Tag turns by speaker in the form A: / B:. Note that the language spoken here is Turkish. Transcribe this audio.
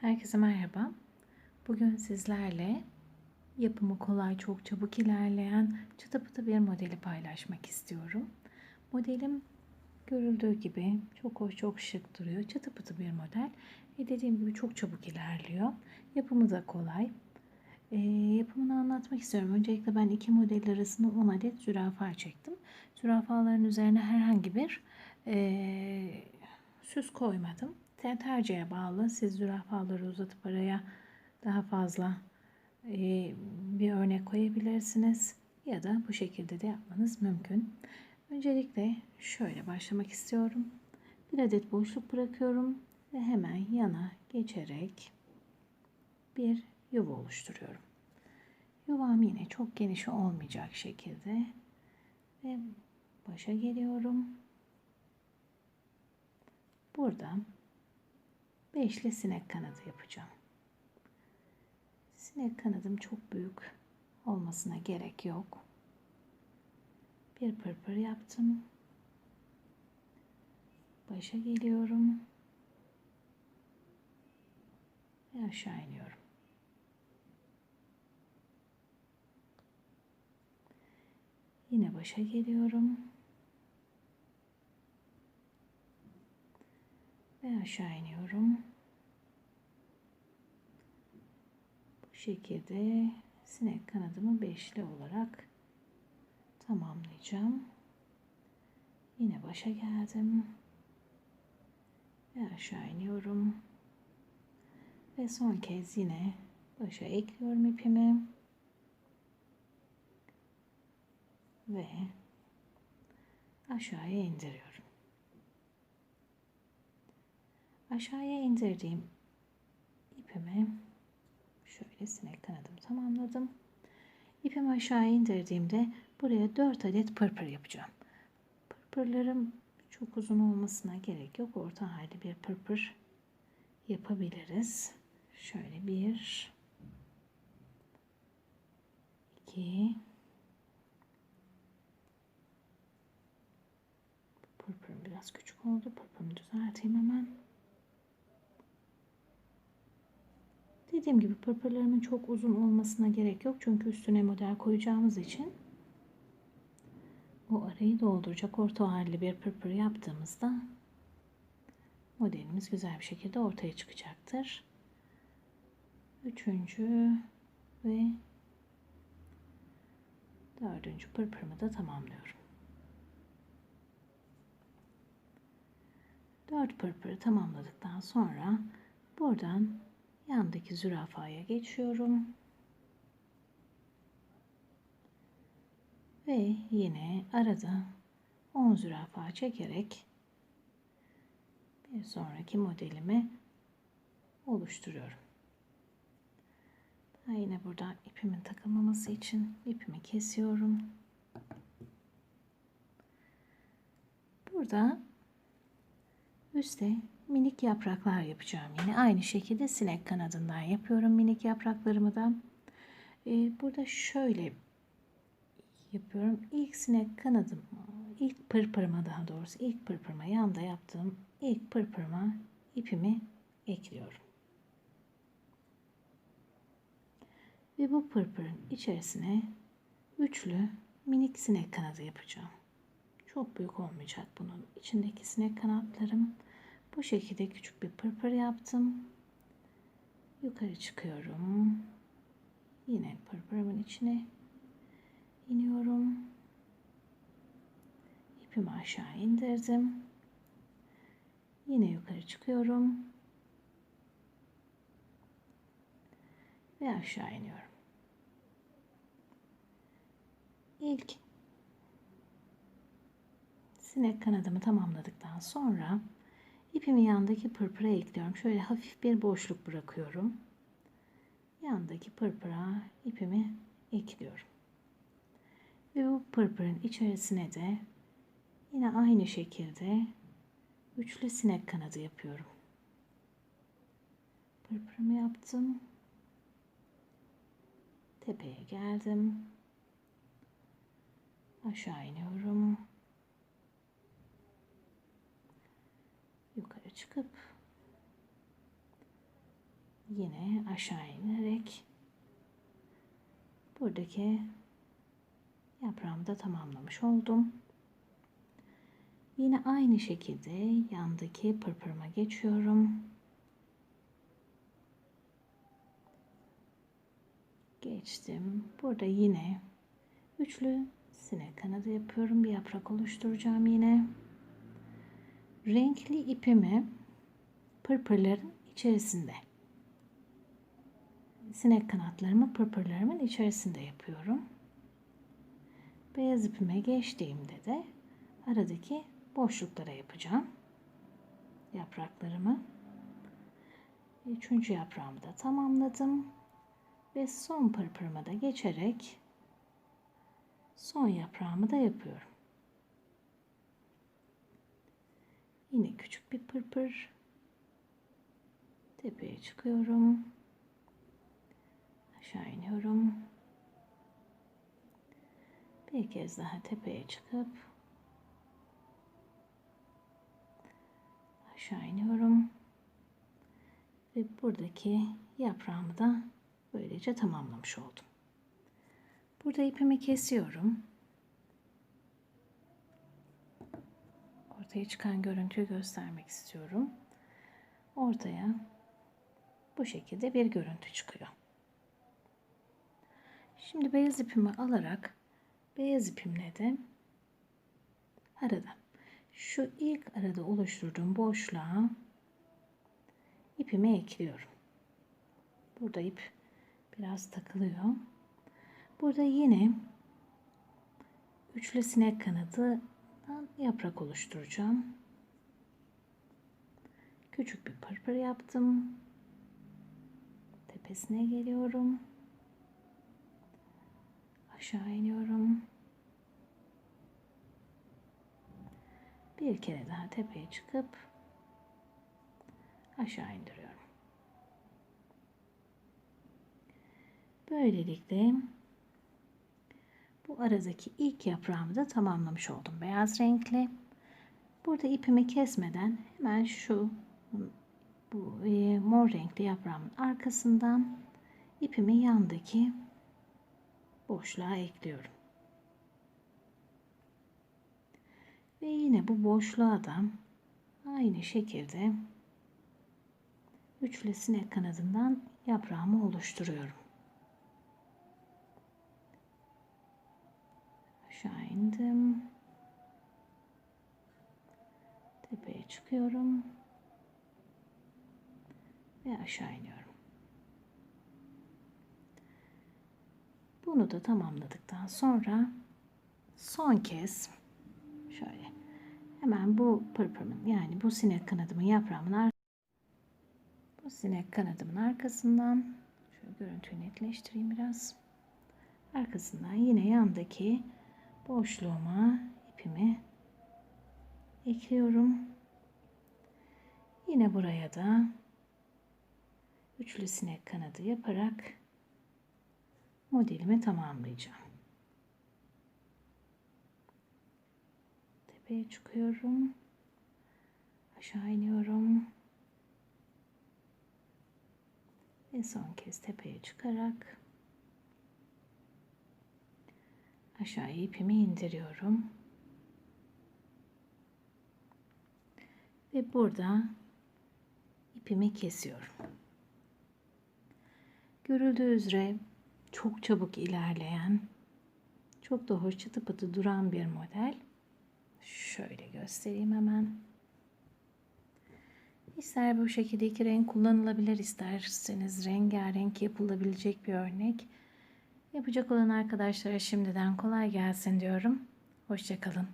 A: Herkese merhaba. Bugün sizlerle yapımı kolay, çok çabuk ilerleyen çıtı pıtı bir modeli paylaşmak istiyorum. Modelim görüldüğü gibi çok hoş, çok şık duruyor. Çıtı pıtı bir model. E dediğim gibi çok çabuk ilerliyor. Yapımı da kolay. E, yapımını anlatmak istiyorum. Öncelikle ben iki model arasında 10 adet zürafa çektim. Zürafaların üzerine herhangi bir e, süs koymadım tercihe bağlı. Siz zürafaları uzatıp araya daha fazla e, bir örnek koyabilirsiniz. Ya da bu şekilde de yapmanız mümkün. Öncelikle şöyle başlamak istiyorum. Bir adet boşluk bırakıyorum ve hemen yana geçerek bir yuva oluşturuyorum. Yuvam yine çok geniş olmayacak şekilde ve başa geliyorum. Buradan beşli sinek kanadı yapacağım. Sinek kanadım çok büyük olmasına gerek yok. Bir pırpır yaptım. Başa geliyorum. Ve aşağı iniyorum. Yine başa geliyorum. Ve aşağı iniyorum. Bu şekilde sinek kanadımı beşli olarak tamamlayacağım. Yine başa geldim. Ve aşağı iniyorum. Ve son kez yine başa ekliyorum ipimi. Ve aşağıya indiriyorum. Aşağıya indirdiğim ipimi şöyle sinek kanadımı tamamladım. İpimi aşağı indirdiğimde buraya 4 adet pırpır yapacağım. Pırpırlarım çok uzun olmasına gerek yok. Orta halde bir pırpır yapabiliriz. Şöyle bir iki pırpırım biraz küçük oldu. Pırpırımı düzelteyim hemen. Dediğim gibi pırpırlarımın çok uzun olmasına gerek yok. Çünkü üstüne model koyacağımız için o arayı dolduracak orta halli bir pırpır yaptığımızda modelimiz güzel bir şekilde ortaya çıkacaktır. Üçüncü ve dördüncü pırpırımı da tamamlıyorum. Dört pırpırı tamamladıktan sonra buradan Yandaki zürafaya geçiyorum. Ve yine arada 10 zürafa çekerek bir sonraki modelimi oluşturuyorum. Ben yine burada ipimin takılmaması için ipimi kesiyorum. Burada üstte minik yapraklar yapacağım. Yine aynı şekilde sinek kanadından yapıyorum minik yapraklarımı da. Ee, burada şöyle yapıyorum. İlk sinek kanadım, ilk pırpırıma daha doğrusu ilk pırpırıma yanda yaptığım ilk pırpırıma ipimi ekliyorum. Ve bu pırpırın içerisine üçlü minik sinek kanadı yapacağım. Çok büyük olmayacak bunun içindeki sinek kanatlarım. Bu şekilde küçük bir pırpır yaptım. Yukarı çıkıyorum. Yine pırpırımın içine iniyorum. İpimi aşağı indirdim. Yine yukarı çıkıyorum. Ve aşağı iniyorum. İlk sinek kanadımı tamamladıktan sonra İpimi yandaki pırpıra ekliyorum. Şöyle hafif bir boşluk bırakıyorum. Yandaki pırpıra ipimi ekliyorum. Ve bu pırpırın içerisine de yine aynı şekilde üçlü sinek kanadı yapıyorum. Pırpırımı yaptım. Tepeye geldim. Aşağı iniyorum. yukarı çıkıp yine aşağı inerek buradaki yaprağımı da tamamlamış oldum. Yine aynı şekilde yandaki pırpırıma geçiyorum. Geçtim. Burada yine üçlü sinek kanadı yapıyorum. Bir yaprak oluşturacağım yine. Renkli ipimi pırpırların içerisinde. Sinek kanatlarımı pırpırlarımın içerisinde yapıyorum. Beyaz ipime geçtiğimde de aradaki boşluklara yapacağım. Yapraklarımı. Üçüncü yaprağımı da tamamladım. Ve son pırpırıma da geçerek son yaprağımı da yapıyorum. Yine küçük bir pırpır. Tepeye çıkıyorum. Aşağı iniyorum. Bir kez daha tepeye çıkıp aşağı iniyorum. Ve buradaki yaprağımı da böylece tamamlamış oldum. Burada ipimi kesiyorum. Ortaya çıkan görüntüyü göstermek istiyorum. Ortaya bu şekilde bir görüntü çıkıyor. Şimdi beyaz ipimi alarak beyaz ipimle de arada şu ilk arada oluşturduğum boşluğa ipimi ekliyorum. Burada ip biraz takılıyor. Burada yine üçlü sinek kanadı yaprak oluşturacağım. Küçük bir pırpır yaptım. Tepesine geliyorum. Aşağı iniyorum. Bir kere daha tepeye çıkıp aşağı indiriyorum. Böylelikle bu aradaki ilk yaprağımı da tamamlamış oldum beyaz renkli. Burada ipimi kesmeden hemen şu bu e, mor renkli yaprağımın arkasından ipimi yandaki boşluğa ekliyorum. Ve yine bu boşluğa da aynı şekilde üçlü sinek kanadından yaprağımı oluşturuyorum. Aşağı indim. Tepeye çıkıyorum. Ve aşağı iniyorum. Bunu da tamamladıktan sonra son kez şöyle hemen bu pırpırımın yani bu sinek kanadımın yaprağımın bu sinek kanadımın arkasından şöyle görüntüyü netleştireyim biraz. Arkasından yine yandaki boşluğuma ipimi ekliyorum. Yine buraya da üçlü sinek kanadı yaparak modelimi tamamlayacağım. Tepeye çıkıyorum. Aşağı iniyorum. Ve son kez tepeye çıkarak aşağıya ipimi indiriyorum. Ve burada ipimi kesiyorum. Görüldüğü üzere çok çabuk ilerleyen, çok da hoş çıtı pıtı duran bir model. Şöyle göstereyim hemen. İster bu şekilde iki renk kullanılabilir, isterseniz rengarenk yapılabilecek bir örnek. Yapacak olan arkadaşlara şimdiden kolay gelsin diyorum. Hoşçakalın.